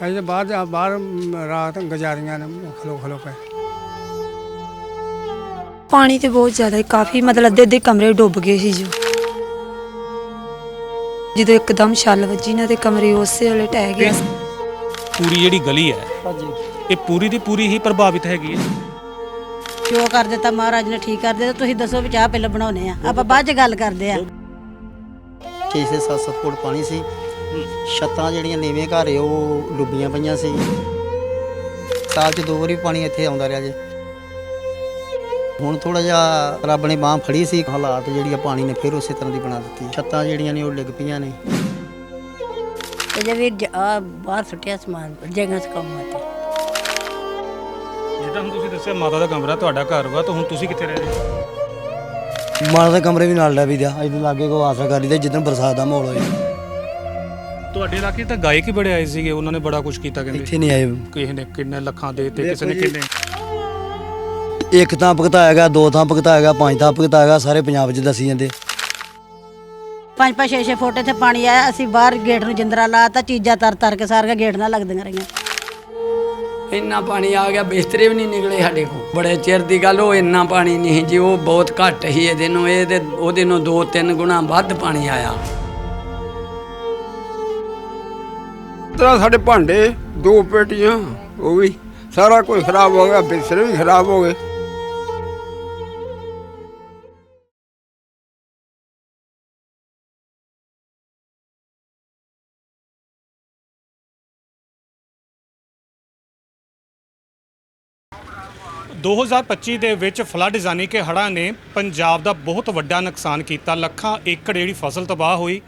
ਤਾਂ ਬਾਹਰ ਜਾ ਬਾਹਰ ਰਾਤ ਗੁਜ਼ਾਰੀਆਂ ਨੇ ਖਲੋ ਖਲੋ ਕੇ ਪਾਣੀ ਤੇ ਬਹੁਤ ਜ਼ਿਆਦਾ ਹੈ ਕਾਫੀ ਮਤਲਬ ਅੱਧੇ ਅੱਧੇ ਕਮਰੇ ਡੁੱਬ ਗਏ ਸੀ ਜੋ। ਜਦੋਂ ਇੱਕਦਮ ਛੱਲ ਵੱਜੀ ਨਾ ਤੇ ਕਮਰੇ ਉਸੇ ਵੇਲੇ ਟਹਿ ਗਿਆ ਪੂਰੀ ਜਿਹੜੀ ਗਲੀ ਹੈ ਇਹ ਪੂਰੀ ਦੀ ਪੂਰੀ ਹੀ ਪ੍ਰਭਾਵਿਤ ਹੈਗੀ ਹੈ। ਜੋ ਕਰ ਦਿੱਤਾ ਮਹਾਰਾਜ ਨੇ ਠੀਕ ਕਰ ਦਿੱਤਾ ਤੁਸੀਂ ਦੱਸੋ ਵੀ ਚਾਹ ਪਹਿਲਾਂ ਬਣਾਉਨੇ ਆ। ਆਪਾਂ ਬਾਅਦ ਚ ਗੱਲ ਕਰਦੇ ਆ। 6-7 ਫੁੱਟ ਪਾਣੀ ਸੀ ਛੱਤਾਂ ਜਿਹੜੀਆਂ ਨੀਵੇਂ ਘਰ ਏ ਉਹ ਡੁੱਬੀਆਂ ਪਈਆਂ ਸੀ। ਸਾਲ 'ਚ ਦੋ ਵਾਰੀ ਪਾਣੀ ਇੱਥੇ ਆਉਂਦਾ ਰਿਹਾ ਜੇ। ਹੁਣ ਥੋੜਾ ਜਿਹਾ ਰੱਬ ਨੇ ਬਾਹ ਫੜੀ ਸੀ ਹਾਲਾਤ ਜਿਹੜੀ ਆ ਪਾਣੀ ਨੇ ਫਿਰ ਉਸੇ ਤਰ੍ਹਾਂ ਦੀ ਬਣਾ ਦਿੱਤੀ। ਛੱਤਾਂ ਜਿਹੜੀਆਂ ਨੇ ਉਹ ਡਿੱਗ ਪਈਆਂ ਨੇ। ਤੇ ਜੇ ਵੀਰ ਜ- ਆਹ ਬਾਹਰ ਸੁੱਟਿਆ ਸਮਾਨ ਜਗ੍ਹਾ ਸ ਕੰਮ ਆਤੇ ਜਿੱਦਾਂ ਹੁਣ ਤੁਸੀਂ ਦੱਸਿਆ ਮਾਤਾ ਦਾ ਕਮਰਾ ਤੁਹਾਡਾ ਘਰ ਵਾ ਤਾਂ ਹੁਣ ਤੁਸੀਂ ਕਿੱਥੇ ਰਹਿ ਰਹੇ ਹੋ? ਮਾਲ ਦੇ ਕਮਰੇ ਵੀ ਨਾਲ ਲੈ ਵੀ ਦਿਆ। ਇਹਦੇ ਲਾਗੇ ਕੋ ਆਸਰਾ ਕਰੀ ਜਿੱਦਣ ਬਰਸਾਤ ਦਾ ਮਾਹੌਲ ਹੋਏ ਤੁਹਾਡੇ ਇਲਾਕੇ 'ਚ ਤਾਂ ਗਾਇਕ ਹੀ ਬੜੇ ਆਏ ਸੀਗੇ ਉਹਨਾਂ ਨੇ ਬੜਾ ਕੁਝ ਕੀਤਾ ਕਹਿੰਦੇ। ਇੱਥੇ ਨਹੀਂ ਆਏ। ਕਿਸੇ ਨੇ ਕਿੰਨੇ ਲੱਖਾਂ ਦੇ ਤੇ ਕਿਸੇ ਨੇ ਕਿੰਨੇ। ਇੱਕ ਥਾਂ ਭੁਗਤਾਇਆਗਾ ਦੋ ਥਾਂ ਭੁਗਤਾਇਆਗਾ ਪੰਜ ਥਾਂ ਭੁਗਤਾਇਆਗਾ ਸਾਰੇ ਪੰਜਾਬ 'ਚ ਦੱਸੀ ਜਾਂਦੇ। ਪੰਜ ਪੰਜ 6 6 ਫੁੱਟ ਇੱਥੇ ਪਾਣੀ ਆਇਆ ਅਸੀਂ ਬਾਹਰ ਗੇਟ ਨੂੰ ਜਿੰਦਰਾ ਲਾਤਾ ਚੀਜ਼ਾਂ ਤਰ ਤਰ ਕੇ ਸਾਰੀਆਂ ਗੇਟ ਨਾਲ ਲੱਗਦੀਆਂ ਰਹੀਆਂ। ਇੰਨਾ ਪਾਣੀ ਆ ਗਿਆ ਬਿਸਤਰੇ ਵੀ ਨਹੀਂ ਨਿਕਲੇ ਸਾਡੇ ਕੋਲ। ਬੜੇ ਚਿਰ ਦੀ ਗੱਲ ਉਹ ਇੰਨਾ ਪਾਣੀ ਨਹੀਂ ਸੀ ਜੀ ਉਹ ਬਹੁਤ ਘੱਟ ਹੀ ਇਹਦੇ ਨੂੰ ਇਹ ਤੇ ਉਹਦੇ ਨੂੰ ਦੋ ਤਿੰਨ ਗੁਣਾ ਵੱਧ ਪਾਣੀ ਆਇਆ। ਤਰ੍ਹਾਂ ਸਾਡੇ ਭਾਂਡੇ, ਦੋ ਪੇਟੀਆਂ, ਉਹ ਵੀ ਸਾਰਾ ਕੁਝ ਖਰਾਬ ਹੋ ਗਿਆ, ਬਿਸਤਰੇ ਵੀ ਖਰਾਬ ਹੋ ਗਏ। ਦੋ 2025 ਦੇ ਵਿੱਚ ਫਲੱਡ ਯਾਨੀ ਕਿ ਹੜ੍ਹਾਂ ਨੇ ਪੰਜਾਬ ਦਾ ਬਹੁਤ ਵੱਡਾ ਨੁਕਸਾਨ ਕੀਤਾ। ਲੱਖਾਂ ਏਕੜ ਜਿਹੜੀ ਫਸਲ ਤਬਾਹ ਹੋਈ,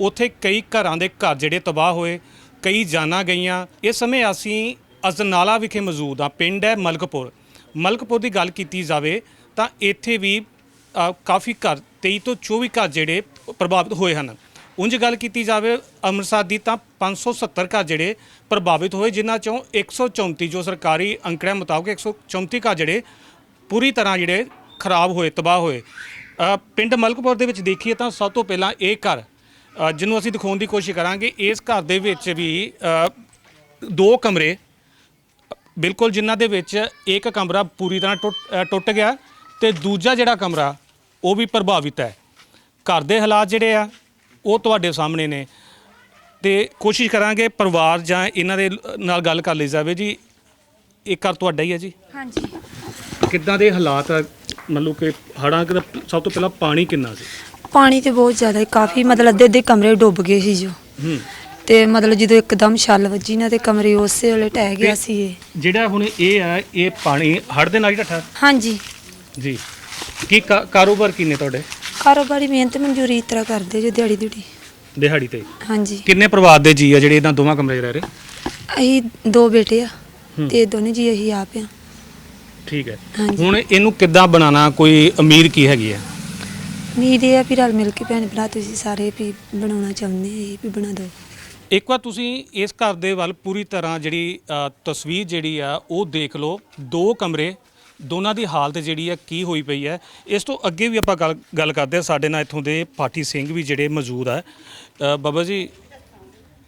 ਉੱਥੇ ਕਈ ਘਰਾਂ ਦੇ ਘਰ ਜਿਹੜੇ ਤਬਾਹ ਹੋਏ ਕਈ ਜਾਨਾਂ ਗਈਆਂ। ਇਸ ਸਮੇਂ ਅਸੀਂ ਅਜਨਾਲਾ ਵਿਖੇ ਮੌਜੂਦ ਆ ਪਿੰਡ ਹੈ ਮਲਕਪੁਰ। ਮਲਕਪੁਰ ਦੀ ਗੱਲ ਕੀਤੀ ਜਾਵੇ ਤਾਂ ਇੱਥੇ ਵੀ ਅ, ਕਾਫੀ ਘਰ 23 ਤੋਂ 24 ਘਰ ਜਿਹੜੇ ਪ੍ਰਭਾਵਿਤ ਹੋਏ ਹਨ। ਉਂਝ ਗੱਲ ਕੀਤੀ ਜਾਵੇ ਅੰਮ੍ਰਿਤਸਰ ਦੀ ਤਾਂ 570 ਘਰ ਜਿਹੜੇ ਪ੍ਰਭਾਵਿਤ ਹੋਏ ਜਿਨ੍ਹਾਂ ਚੋਂ 134 ਜੋ ਸਰਕਾਰੀ ਅੰਕੜਿਆਂ ਮੁਤਾਬਕ 134 ਘਰ ਜਿਹੜੇ ਪੂਰੀ ਤਰ੍ਹਾਂ ਜਿਹੜੇ ਖਰਾਬ ਹੋਏ ਤਬਾਹ ਹੋਏ। ਅ, ਪਿੰਡ ਮਲਕਪੁਰ ਦੇ ਵਿੱਚ ਦੇਖੀਏ ਤਾਂ ਸਭ ਤੋਂ ਪਹਿਲਾਂ ਇਹ ਘਰ ਅ, ਜਿਹਨੂੰ ਅਸੀਂ ਦਿਖਾਉਣ ਦੀ ਕੋਸ਼ਿਸ਼ ਕਰਾਂਗੇ ਇਸ ਘਰ ਦੇ ਵਿੱਚ ਵੀ ਅ, ਦੋ ਕਮਰੇ ਬਿਲਕੁਲ ਜਿਨ੍ਹਾਂ ਦੇ ਵਿੱਚ ਇੱਕ ਕਮਰਾ ਪੂਰੀ ਤਰ੍ਹਾਂ ਟੁੱਟ ਅ, ਟੁੱਟ ਗਿਆ ਤੇ ਦੂਜਾ ਜਿਹੜਾ ਕਮਰਾ ਉਹ ਵੀ ਪ੍ਰਭਾਵਿਤ ਹੈ। ਘਰ ਦੇ ਹਾਲਾਤ ਜਿਹੜੇ ਆ ਉਹ ਤੁਹਾਡੇ ਸਾਹਮਣੇ ਨੇ। ਤੇ ਕੋਸ਼ਿਸ਼ ਕਰਾਂਗੇ ਪਰਿਵਾਰ ਜਾਂ ਇਹਨਾਂ ਦੇ ਨਾਲ ਗੱਲ ਕਰ ਲਈ ਜਾਵੇ ਜੀ। ਇਹ ਘਰ ਤੁਹਾਡਾ ਹੀ ਹੈ ਜੀ। ਹਾਂਜੀ। ਕਿੱਦਾਂ ਦੇ ਹਾਲਾਤ ਆ? ਮਤਲਬ ਕਿ ਹੜਾਂ ਦਾ ਸਭ ਤੋਂ ਪਹਿਲਾਂ ਪਾਣੀ ਕਿੰਨਾ ਸੀ? ਪਾਣੀ ਤੇ ਬਹੁਤ ਜ਼ਿਆਦਾ ਕਾਫੀ ਮਤਲਬ ਅੱਧੇ ਅੱਧੇ ਕਮਰੇ ਡੁੱਬ ਗਏ ਸੀ ਜੋ। ਹੂੰ। ਤੇ ਮਤਲਬ ਜਦੋਂ ਇੱਕਦਮ ਛੱਲ ਵੱਜੀ ਨਾ ਤੇ ਕਮਰੇ ਉਸੇ ਵੇਲੇ ਟਹਿ ਗਿਆ ਸੀ ਇਹ। ਜਿਹੜਾ ਹੁਣ ਇਹ ਆ ਇਹ ਪਾਣੀ ਹੜ ਦੇ ਨਾਲ ਹੀ ਢੱਠਾ ਹਾਂਜੀ। ਜੀ। ਕੀ ਕਾ- ਕਾਰੋਬਾਰ ਕਿੰਨੇ ਤੁਹਾਡੇ? ਕਾਰੋਬਾਰੀ ਮਿਹਨਤ ਮਨਜ਼ੂਰੀ ਇਸ ਤਰ੍ਹਾਂ ਕਰਦੇ ਜੋ ਦਿਹਾੜੀ ਦਿਹੜੀ ਦਿਹਾੜੀ ਤੇ? ਹਾਂਜੀ। ਕਿੰਨੇ ਪਰਿਵਾਰ ਦੇ ਜੀ ਆ ਜਿਹੜੇ ਇਹਨਾਂ ਦੋਵਾਂ ਕਮਰੇ 'ਚ ਰਹਿ ਰਹੇ? ਅਸੀਂ ਦੋ ਬੇਟੇ ਆ ਤੇ ਦੋਨੇ ਜੀ ਅਸੀਂ ਆਪ ਆ। ਠੀਕ ਹੈ। ਹਾਂਜੀ। ਹੁਣ ਇਹਨੂੰ ਕਿੱਦਾਂ ਬਣਾਉਣਾ? ਕੋਈ ਅਮੀਰ ਕੀ ਹੈਗੀ ਹੈ ਉਮੀਦ ਇਹ ਆ ਵੀ ਰਲ ਮਿਲ ਕੇ ਭੈਣ ਭਰਾ ਤੁਸੀਂ ਸਾਰੇ ਵੀ ਬਣਾਉਣਾ ਚਾਹੁੰਦੇ ਇਹ ਵੀ ਬਣਾ ਦਿਓ। ਇੱਕ ਵਾਰ ਤੁਸੀਂ ਇਸ ਘਰ ਦੇ ਵੱਲ ਪੂਰੀ ਤਰ੍ਹਾਂ ਜਿਹੜੀ ਅ, ਤਸਵੀਰ ਜਿਹੜੀ ਆ ਉਹ ਦੇਖ ਲਓ। ਦੋ ਕਮਰੇ ਦੋਨਾਂ ਦੀ ਹਾਲਤ ਜਿਹੜੀ ਆ ਕੀ ਹੋਈ ਪਈ ਹੈ ਇਸ ਤੋਂ ਅੱਗੇ ਵੀ ਆਪਾਂ ਗੱਲ ਗੱਲ ਕਰਦੇ ਹਾਂ ਸਾਡੇ ਨਾਲ ਇੱਥੋਂ ਦੇ ਪਾਠੀ ਸਿੰਘ ਵੀ ਜਿਹੜੇ ਮੌਜੂਦ ਆ। ਅ, ਬਾਬਾ ਜੀ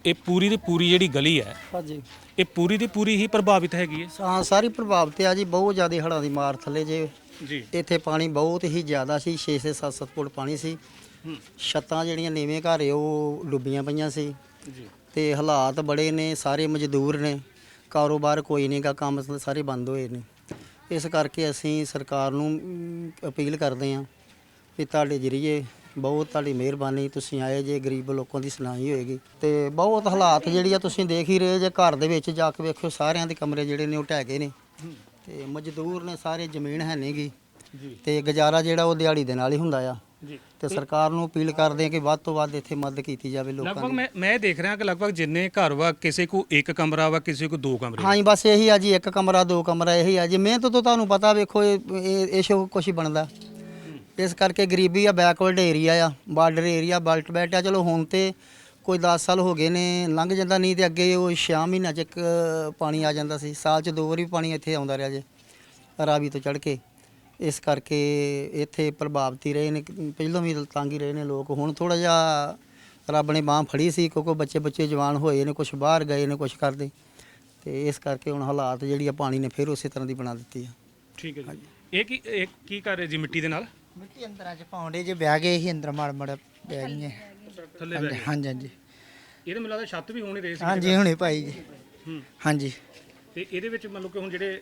ਇਹ ਪੂਰੀ ਦੀ ਪੂਰੀ ਜਿਹੜੀ ਗਲੀ ਹੈ ਹਾਂਜੀ। ਇਹ ਪੂਰੀ ਦੀ ਪੂਰੀ ਹੀ ਪ੍ਰਭਾਵਿਤ ਹੈਗੀ ਹੈ ਹਾਂ ਸਾਰੀ ਪ੍ਰਭਾਵਿਤ ਆ ਜੀ ਬਹੁਤ ਜ਼ਿਆਦਾ ਹੜ੍ਹਾਂ ਦੀ ਮਾਰ ਥੱਲੇ ਜੇ ਜੀ। ਇੱਥੇ ਪਾਣੀ ਬਹੁਤ ਹੀ ਜ਼ਿਆਦਾ ਸੀ 6-6 7-7 ਫੁੱਟ ਪਾਣੀ ਸੀ। ਛੱਤਾਂ ਜਿਹੜੀਆਂ ਨੀਵੇਂ ਘਰ ਏ ਉਹ ਡੁੱਬੀਆਂ ਪਈਆਂ ਸੀ। ਜੀ। ਤੇ ਹਾਲਾਤ ਬੜੇ ਨੇ ਸਾਰੇ ਮਜ਼ਦੂਰ ਨੇ। ਕਾਰੋਬਾਰ ਕੋਈ ਨਹੀਂਗਾ ਕੰਮ ਸਾਰੇ ਬੰਦ ਹੋਏ ਨੇ। ਇਸ ਕਰਕੇ ਅਸੀਂ ਸਰਕਾਰ ਨੂੰ ਅਪੀਲ ਕਰਦੇ ਹਾਂ ਵੀ ਤੁਹਾਡੇ ਜਰੀਏ ਬਹੁਤ ਤੁਹਾਡੀ ਮਿਹਰਬਾਨੀ ਤੁਸੀਂ ਆਏ ਜੇ ਗਰੀਬ ਲੋਕਾਂ ਦੀ ਸੁਣਾਈ ਹੋਏਗੀ। ਤੇ ਬਹੁਤ ਹਾਲਾਤ ਜਿਹੜੀ ਆ ਤੁਸੀਂ ਦੇਖ ਹੀ ਰਹੇ ਜੇ ਘਰ ਦੇ ਵਿੱਚ ਜਾ ਕੇ ਵੇਖਿਓ ਸਾਰਿਆਂ ਦੇ ਕਮਰੇ ਜਿਹੜੇ ਨੇ ਉਹ ਢਹਿ ਗਏ ਨੇ। ਤੇ ਮਜ਼ਦੂਰ ਨੇ ਸਾਰੇ ਜ਼ਮੀਨ ਹੈ ਨਹੀਂਗੀ ਜੀ। ਤੇ ਗੁਜ਼ਾਰਾ ਜਿਹੜਾ ਉਹ ਦਿਹਾੜੀ ਦੇ ਨਾਲ ਹੀ ਹੁੰਦਾ ਆ। ਜੀ। ਤੇ ਸਰਕਾਰ ਨੂੰ ਅਪੀਲ ਕਰਦੇ ਆ ਕਿ ਵੱਧ ਤੋਂ ਵੱਧ ਇੱਥੇ ਮਦਦ ਕੀਤੀ ਜਾਵੇ ਲੋਕਾਂ ਲਗਭਗ ਦੀ। ਮੈਂ ਮੈਂ ਦੇਖ ਰਿਹਾ ਕਿ ਲਗਭਗ ਜਿੰਨੇ ਘਰ ਵਾ ਕਿਸੇ ਕੋ ਇੱਕ ਕਮਰਾ ਵਾ ਕਿਸੇ ਕੋ ਦੋ ਕਮਰੇ ਹਾਂ ਜੀ ਬਸ ਇਹੀ ਆ ਜੀ ਇੱਕ ਕਮਰਾ ਦੋ ਕਮਰਾ ਇਹੀ ਆ ਜੀ। ਮਿਹਨਤ ਤੋਂ ਤੁਹਾਨੂੰ ਪਤਾ ਵੇਖੋ ਇਹ ਇਹ ਇਹ ਸ਼ੋ ਕੁਛ ਹੀ ਬਣਦਾ। ਇਸ ਕਰਕੇ ਗਰੀਬੀ ਆ ਬੈਕਵਰਡ ਏਰੀਆ ਆ ਬਾਰਡਰ ਏਰੀਆ ਬਲਟ ਬੈਟ ਆ। ਚਲੋ ਹੁਣ ਤੇ ਕੋਈ 10 ਸਾਲ ਹੋ ਗਏ ਨੇ ਲੰਘ ਜਾਂਦਾ ਨਹੀਂ ਤੇ ਅੱਗੇ ਉਹ 6 ਮਹੀਨਿਆਂ ਚ ਇੱਕ ਪਾਣੀ ਆ ਜਾਂਦਾ ਸੀ ਸਾਲ ਚ ਦੋ ਵਾਰੀ ਪਾਣੀ ਇੱਥੇ ਆਉਂਦਾ ਰਿਹਾ ਜੇ ਰਾਵੀ ਤੋਂ ਚੜ ਕੇ। ਇਸ ਕਰਕੇ ਇੱਥੇ ਪ੍ਰਭਾਵਿਤ ਹੀ ਰਹੇ ਨੇ ਪਹਿਲਾਂ ਵੀ ਤੰਗ ਹੀ ਰਹੇ ਨੇ ਲੋਕ ਹੁਣ ਥੋੜਾ ਜਿਹਾ ਰੱਬ ਨੇ ਬਾਹ ਫੜੀ ਸੀ ਕਿਉਂਕਿ ਬੱਚੇ ਬੱਚੇ ਜਵਾਨ ਹੋਏ ਨੇ ਕੁਝ ਬਾਹਰ ਗਏ ਨੇ ਕੁਝ ਕਰਦੇ। ਤੇ ਇਸ ਕਰਕੇ ਹੁਣ ਹਾਲਾਤ ਜਿਹੜੀ ਆ ਪਾਣੀ ਨੇ ਫਿਰ ਉਸੇ ਤਰ੍ਹਾਂ ਦੀ ਬਣਾ ਦਿੱਤੀ ਆ। ਠੀਕ ਹੈ ਜੀ। ਇਹ ਕੀ ਇਹ ਕੀ ਕਰ ਰਹੇ ਜੀ ਮਿੱਟੀ ਦੇ ਨਾਲ? ਮਿੱਟੀ ਅੰਦਰਾਂ ਚ ਪਾਉਂਦੇ ਜੇ ਬਹਿ ਗਏ ਸੀ ਅੰਦਰ ਮੜ ਮੜ ਬਹਿ ਗਈਆਂ। ਥੱਲੇ ਬੈ ਹਾਂਜੀ ਹਾਂਜੀ। ਇਹਦੇ ਮੈਨੂੰ ਲੱਗਦਾ ਛੱਤ ਵੀ ਹੋਣੀ ਰਹੀ ਸੀ ਹਾਂਜੀ ਹੁਣੇ ਪਾਈ ਜੀ। ਹੂੰ। ਹਾਂਜੀ। ਤੇ ਇਹਦੇ ਵਿੱਚ ਮੰਨ ਲਓ ਕਿ ਹੁਣ ਜਿਹੜੇ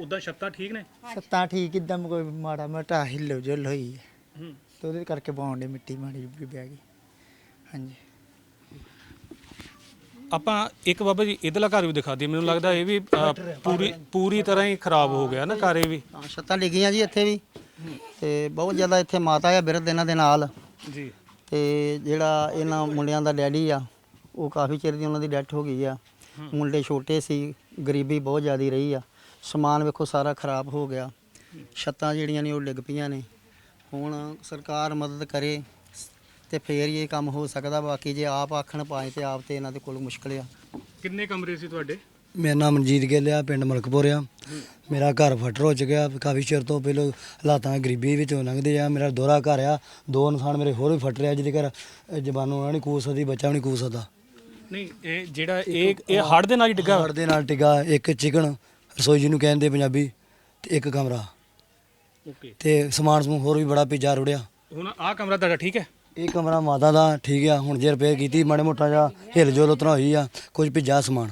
ਉਦਾਂ ਛੱਤਾਂ ਠੀਕ ਨੇ? ਸੱਤਾਂ ਠੀਕ ਇਦਾਂ ਕੋਈ ਮਾੜਾ ਮੋਟਾ ਹਿੱਲੋ ਜੁਲ ਹੋਈ ਹੈ। ਹੂੰ। ਤੇ ਉਹਦੇ ਕਰਕੇ ਪਾਉਂਦੇ ਮਿੱਟੀ ਮਾੜੀ ਜਿਹੀ ਬਹਿ ਗਈ। ਹਾਂਜੀ। ਆਪਾਂ ਇੱਕ ਬਾਬਾ ਜੀ ਇਧਰਲਾ ਘਰ ਵੀ ਦਿਖਾ ਦਈਏ। ਮੈਨੂੰ ਲੱਗਦਾ ਇਹ ਵੀ ਅ, ਪੂਰੀ ਪੂਰੀ ਤਰ੍ਹਾਂ ਹੀ ਖਰਾਬ ਹੋ ਗਿਆ ਨਾ ਘਰ ਇਹ ਵੀ। ਹਾਂ ਛੱਤਾਂ ਡਿੱਗੀਆਂ ਜੀ ਇੱਥੇ ਵੀ। ਤੇ ਬਹੁਤ ਜ਼ਿਆਦਾ ਇੱਥੇ ਮਾਤਾ ਆ ਬਿਰਧ ਇਹਨਾਂ ਦੇ ਨਾਲ। ਜੀ। ਤੇ ਜਿਹੜਾ ਇਹਨਾਂ ਮੁੰਡਿਆਂ ਦਾ ਡੈਡੀ ਆ, ਉਹ ਕਾਫੀ ਚਿਰ ਦੀ ਉਹਨਾਂ ਦੀ ਡੈਥ ਹੋ ਗਈ ਆ। ਮੁੰਡੇ ਛੋਟੇ ਸੀ, ਗਰੀਬੀ ਬਹੁਤ ਜ਼ਿਆਦੀ ਰਹੀ ਆ। ਸਮਾਨ ਵੇਖੋ ਸਾਰਾ ਖਰਾਬ ਹੋ ਗਿਆ। ਛੱਤਾਂ ਜਿਹੜੀਆਂ ਨੇ ਉਹ ਡਿੱਗ ਪਈਆਂ ਨੇ। ਹੁਣ ਸਰਕਾਰ ਮਦਦ ਕਰੇ ਤੇ ਫੇਰ ਹੀ ਇਹ ਕੰਮ ਹੋ ਸਕਦਾ। ਬਾਕੀ ਜੇ ਆਪ ਆਖਣ ਪਾਏ ਤੇ ਆਪ ਤੇ ਇਹਨਾਂ ਦੇ ਕੋਲ ਮੁਸ਼ਕਲ ਆ। ਕਿੰਨੇ ਕਮਰੇ ਸੀ ਤੁਹਾਡੇ? ਮੇਰਾ ਨਾਮ ਮਨਜੀਤ ਗਿੱਲ ਆ ਪਿੰਡ ਮਲਕਪੁਰ ਆ। ਮੇਰਾ ਘਰ ਫਟਰ ਹੋ ਚੁੱਕਿਆ ਕਾਫੀ ਚਿਰ ਤੋਂ ਪਹਿਲਾਂ ਹਾਲਾਤਾਂ ਗਰੀਬੀ ਵਿੱਚੋਂ ਲੰਘਦੇ ਆ। ਮੇਰਾ ਦੋਹਰਾ ਘਰ ਆ ਦੋ ਇਨਸਾਨ ਮੇਰੇ ਹੋਰ ਵੀ ਫਟ ਰਿਹਾ ਜਿਹਦੇ ਘਰ ਜ਼ਬਾਨ ਉਹਨਾਂ ਨਹੀਂ ਕੂਦ ਸਕਦੀ ਬੱਚਾ ਵੀ ਨਹੀਂ ਕੂਦ ਸਕਦਾ। ਨਹੀਂ ਇਹ ਜਿਹੜਾ ਇਹ ਇਹ ਹੜ ਦੇ ਨਾਲ ਹੀ ਡਿੱਗਾ ਘਰ ਦੇ ਨਾਲ ਟਿਗਾ ਇੱਕ ਚਿਕਨ ਰਸੋਈ ਜਿਹਨੂੰ ਕਹਿੰਦੇ ਪੰਜਾਬੀ ਤੇ ਇੱਕ ਕਮਰਾ। ਓਕੇ। ਤੇ ਸਮਾਨ ਸਮੂਹ ਹੋਰ ਵੀ ਬੜਾ ਪਿੱਜਾ ਰੁੜਿਆ। ਹੁਣ ਆਹ ਕਮਰਾ ਤੁਹਾਡਾ ਠੀਕ ਹੈ? ਇਹ ਕਮਰਾ ਮਾਤਾ ਦਾ ਠੀਕ ਆ ਹੁਣ ਜੇ ਰਿਪੇਅਰ ਕੀਤੀ ਮਾੜੇ ਮੋਟਾ ਜਿਹਾ ਹਿਲ ਜੁਲ ਉਤਰਾ ਹੋਈ ਆ ਕੁਝ ਭਿੱਜਾ ਸਮਾਨ।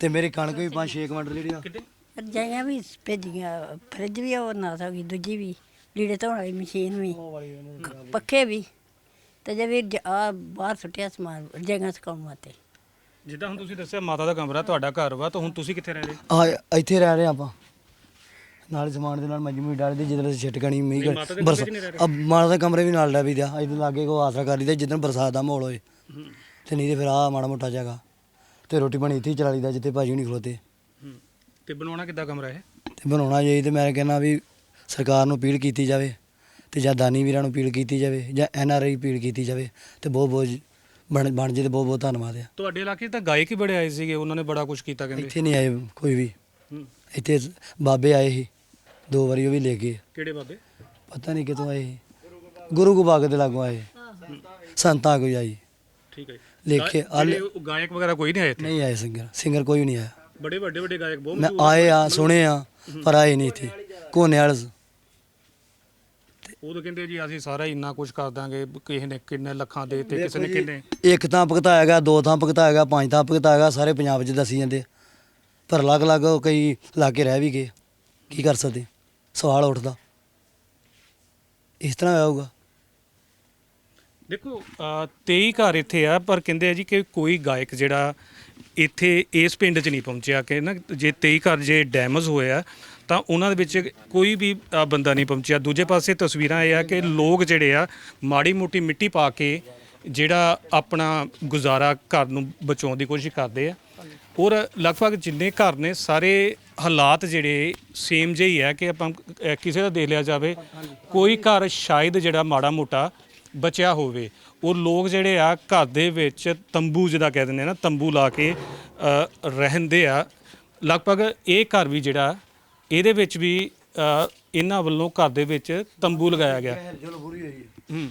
ਤੇ ਮੇਰੀ ਕਣਕ ਵੀ 5-6 ਕੁਇੰਟਲ ਜਿਹੜੀ ਆ। ਕਿੱਡੇ ਰਜਾਈਆਂ ਵੀ ਭੇਜੀਆਂ ਫਰਿੱਜ ਵੀ ਉਹ ਨਾਲ ਹੋ ਗਈ ਦੂਜੀ ਵੀ ਲੀੜੇ ਧੋਣ ਵਾਲੀ ਮਸ਼ੀਨ ਵੀ ਪੱਖੇ ਵੀ ਤੇ ਜੇ ਵੀ ਆ ਬਾਹਰ ਸੁੱਟਿਆ ਸਮਾਨ ਰਜਾਈਆਂ ਸੁਕਾਉਣ ਵਾਸਤੇ। ਜਿੱਦਾਂ ਹੁਣ ਤੁਸੀਂ ਦੱਸਿਆ ਮਾਤਾ ਦਾ ਕਮਰਾ ਤੁਹਾਡਾ ਘਰ ਵਾ ਤਾਂ ਹੁਣ ਤੁਸੀਂ ਕਿੱਥੇ ਰਹਿ ਰਹੇ? ਆ ਇੱਥੇ ਰਹਿ ਰਹੇ ਆਪਾਂ। ਨਾਲ ਸਮਾਨ ਦੇ ਨਾਲ ਮਜਮੂ ਡਾਲਦੇ ਜਿੱਦਾਂ ਅਸੀਂ ਛਟਕਣੀ ਮੀਂਹ ਦੇ ਬਰਸ? ਅਬ ਮਾਤਾ ਦੇ ਕਮਰੇ ਵੀ ਨਾਲ ਲੈ ਵੀ ਦਿਆ ਇਹਦੇ ਲਾਗੇ ਕੋ ਆਸਰਾ ਕਰ ਲਈਦਾ ਜਿੱਦਣ ਬਰਸਾਤ ਦਾ ਮਾਹੌਲ ਹੋਏ। ਤੇ ਨਹੀਂ ਤੇ ਫਿਰ ਆ ਮਾੜਾ ਮੋਟਾ ਜਗ੍ਹਾ ਤੇ ਰੋਟੀ ਪਾਣੀ ਇੱਥੇ ਹੀ ਚਲਾ ਲਈਦਾ ਜਿੱਥੇ ਭਾਜੀ ਨਹੀਂ ਖਲੋਤੇ। ਹੂੰ ਤੇ ਬਣਾਉਣਾ ਕਿੱਦਾਂ ਕਮਰਾ ਇਹ? ਤੇ ਬਣਾਉਣਾ ਚਾਹੀਦਾ ਤੇ ਮੈਂ ਕਹਿੰਦਾ ਵੀ ਸਰਕਾਰ ਨੂੰ ਅਪੀਲ ਕੀਤੀ ਜਾਵੇ ਤੇ ਜਾਂ ਦਾਨੀ ਵੀਰਾਂ ਨੂੰ ਅਪੀਲ ਕੀਤੀ ਜਾਵੇ ਜਾਂ ਐਨ ਆਰ ਆਈ ਅਪੀਲ ਕੀਤੀ ਜਾਵੇ ਤੇ ਬਹੁਤ ਬਹੁਤ ਬਣ ਬਣ ਜੇ ਤੇ ਬਹੁਤ ਬਹੁਤ ਧੰਨਵਾਦ ਆ। ਤੁਹਾਡੇ ਇਲਾਕੇ 'ਚ ਤਾਂ ਗਾਇਕ ਹੀ ਬੜੇ ਆਏ ਸੀਗੇ ਉਹਨਾਂ ਨੇ ਬੜਾ ਕੁਝ ਕੀਤਾ ਕਹਿੰਦੇ। ਇੱਥੇ ਨਹੀਂ ਆਏ ਕੋਈ ਵੀ। ਹੂੰ। ਇੱਥੇ ਬਾਬੇ ਆਏ ਸੀ ਦੋ ਵਾਰੀ ਉਹ ਵੀ ਲੈ ਗਏ। ਕਿਹੜੇ ਬਾਬੇ? ਪਤਾ ਨਹੀਂ ਕਿਤੋਂ ਆਏ ਸੀ। ਗੁਰੂ ਗੋਬਾਗ ਦੇ ਲਾਗੋਂ ਆਏ ਸੰਤਾਂ ਕੋਈ ਆਈ। ਠੀਕ ਹੈ ਲੇਖੇ ਜਿਹੜੇ ਉਹ ਗਾਇਕ ਵਗੈਰਾ ਕੋਈ ਨਹੀਂ ਆਏ ਇੱਥੇ? ਨਹੀਂ ਆਏ ਸਿੰਗਰ। ਸਿੰਗਰ ਕੋਈ ਨਹੀਂ ਆਇਆ। ਬੜੇ ਵੱਡੇ ਵੱਡੇ ਗਾਇਕ ਬਹੁਤ ਮੈਂ ਮਸ਼ਹੂਰ ਆਏ ਆ ਸੁਣੇ ਆ ਪਰ ਆਏ ਨਹੀਂ ਇੱਥੇ। ਕੋਨੇ ਵਾਲ ਉਹ ਤਾਂ ਕਹਿੰਦੇ ਜੀ ਅਸੀਂ ਸਾਰਾ ਹੀ ਇੰਨਾ ਕੁਝ ਕਰ ਦਾਂਗੇ ਕਿਸੇ ਨੇ ਕਿੰਨੇ ਲੱਖਾਂ ਦੇ ਤੇ ਕਿਸੇ ਨੇ ਕਿੰਨੇ ਇੱਕ ਤਾਂ ਭੁਗਤਾਇਆ ਗਿਆ ਦੋ ਥਾਂ ਭੁਗਤਾਇਆ ਗਿਆ ਪੰਜ ਥਾਂ ਭੁਗਤਾਇਆ ਗਿਆ ਸਾਰੇ ਪੰਜਾਬ 'ਚ ਦੱਸੀ ਜਾਂਦੇ ਪਰ ਅਲੱਗ-ਅਲੱਗ ਕਈ ਇਲਾਕੇ ਰਹਿ ਵੀ ਗਏ। ਕੀ ਕਰ ਸਕਦੇ? ਸਵਾਲ ਉੱਠਦਾ। ਇਸ ਤਰ੍ਹਾਂ ਹੋਊਗਾ। ਦੇਖੋ ਅ, 23 ਘਰ ਇੱਥੇ ਆ ਪਰ ਕਹਿੰਦੇ ਆ ਜੀ ਕਿ ਕੋਈ ਗਾਇਕ ਜਿਹੜਾ ਇੱਥੇ ਇਸ ਪਿੰਡ 'ਚ ਨਹੀਂ ਪਹੁੰਚਿਆ ਕਿ ਨਾ ਜੇ 23 ਘਰ ਜੇ ਡੈਮੇਜ ਹੋਇਆ ਤਾਂ ਉਹਨਾਂ ਦੇ ਵਿੱਚ ਕੋਈ ਵੀ ਅ, ਬੰਦਾ ਨਹੀਂ ਪਹੁੰਚਿਆ। ਦੂਜੇ ਪਾਸੇ ਤਸਵੀਰਾਂ ਇਹ ਆ ਕਿ ਲੋਕ ਜਿਹੜੇ ਆ ਮਾੜੀ ਮੋਟੀ ਮਿੱਟੀ ਪਾ ਕੇ ਜਿਹੜਾ ਆਪਣਾ ਗੁਜ਼ਾਰਾ ਘਰ ਨੂੰ ਬਚਾਉਣ ਦੀ ਕੋਸ਼ਿਸ਼ ਕਰਦੇ ਆ। ਔਰ ਲਗਭਗ ਜਿੰਨੇ ਘਰ ਨੇ ਸਾਰੇ ਹਾਲਾਤ ਜਿਹੜੇ ਸੇਮ ਜਿਹੇ ਹੀ ਆ ਕਿ ਆਪਾਂ ਅ, ਕਿਸੇ ਦਾ ਦੇਖ ਲਿਆ ਜਾਵੇ ਕੋਈ ਘਰ ਸ਼ਾਇਦ ਜਿਹੜਾ ਮਾੜਾ ਮੋਟਾ ਬਚਿਆ ਹੋਵੇ ਉਹ ਲੋਕ ਜਿਹੜੇ ਆ ਘਰ ਦੇ ਵਿੱਚ ਤੰਬੂ ਜਿਹਦਾ ਕਹਿ ਦਿੰਦੇ ਨਾ ਤੰਬੂ ਲਾ ਕੇ ਅ, ਰਹਿੰਦੇ ਆ। ਲਗਭਗ ਇਹ ਘਰ ਵੀ ਜਿਹੜਾ ਇਹਦੇ ਵਿੱਚ ਵੀ ਅ, ਇਹਨਾਂ ਵੱਲੋਂ ਘਰ ਦੇ ਵਿੱਚ ਤੰਬੂ ਲਗਾਇਆ ਗਿਆ। ਹੂੰ।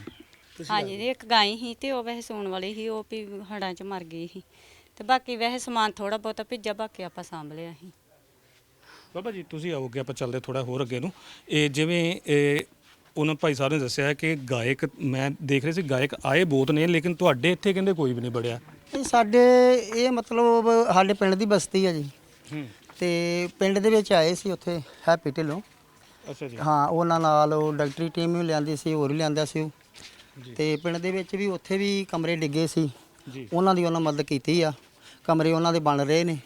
ਹਾਂਜੀ ਜੀ, ਇੱਕ ਗਾਈ ਸੀ ਤੇ ਉਹ ਵੈਸੇ ਸੂਣ ਵਾਲੀ ਸੀ ਉਹ ਵੀ ਹੜਾਂ 'ਚ ਮਰ ਗਈ ਸੀ। ਤੇ ਬਾਕੀ ਵੈਸੇ ਸਮਾਨ ਥੋੜਾ ਬਹੁਤਾ ਭਿੱਜਾ ਬਾਕੀ ਆਪਾਂ ਸਾਂਭ ਲਿਆ ਸੀ। ਬਾਬਾ ਜੀ ਤੁਸੀਂ ਆਓਗੇ ਆਪਾਂ ਚੱਲਦੇ ਥੋੜਾ ਹੋਰ ਅੱਗੇ ਨੂੰ। ਇਹ ਜਿਵੇਂ ਇਹ ਉਹਨਾਂ ਭਾਈ ਸਾਹਿਬ ਨੇ ਦੱਸਿਆ ਕਿ ਗਾਇਕ ਮੈਂ ਦੇਖ ਰਿਹਾ ਸੀ ਗਾਇਕ ਆਏ ਬਹੁਤ ਨੇ ਲੇਕਿਨ ਤੁਹਾਡੇ ਇੱਥੇ ਕਹਿੰਦੇ ਕੋਈ ਵੀ ਨਹੀਂ ਬੜਿਆ। ਇਹ ਸਾਡੇ ਇਹ ਮਤਲਬ ਸਾਡੇ ਪਿੰਡ ਦੀ ਬਸਤੀ ਆ ਜੀ। ਹੂੰ। ਤੇ ਪਿੰਡ ਦੇ ਵਿੱਚ ਆਏ ਸੀ ਉੱਥੇ ਹੈਪੀ ਢਿੱਲੋਂ। ਅੱਛਾ ਜੀ। ਹਾਂ ਉਹਨਾਂ ਨਾਲ ਉਹ ਡਾਕਟਰੀ ਟੀਮ ਵੀ ਲਿਆਂਦੀ ਸੀ ਹੋਰ ਵੀ ਲਿਆਂਦਾ ਸੀ ਉਹ। ਤੇ ਪਿੰਡ ਦੇ ਵਿੱਚ ਵੀ ਉੱਥੇ ਵੀ ਕਮਰੇ ਡਿੱਗੇ ਸੀ। ਉਹਨਾਂ ਦੀ ਉਹਨਾਂ ਮਦਦ ਕੀਤੀ ਆ। ਕਮਰੇ ਉਹਨਾਂ ਦੇ ਬਣ ਰਹੇ ਨੇ।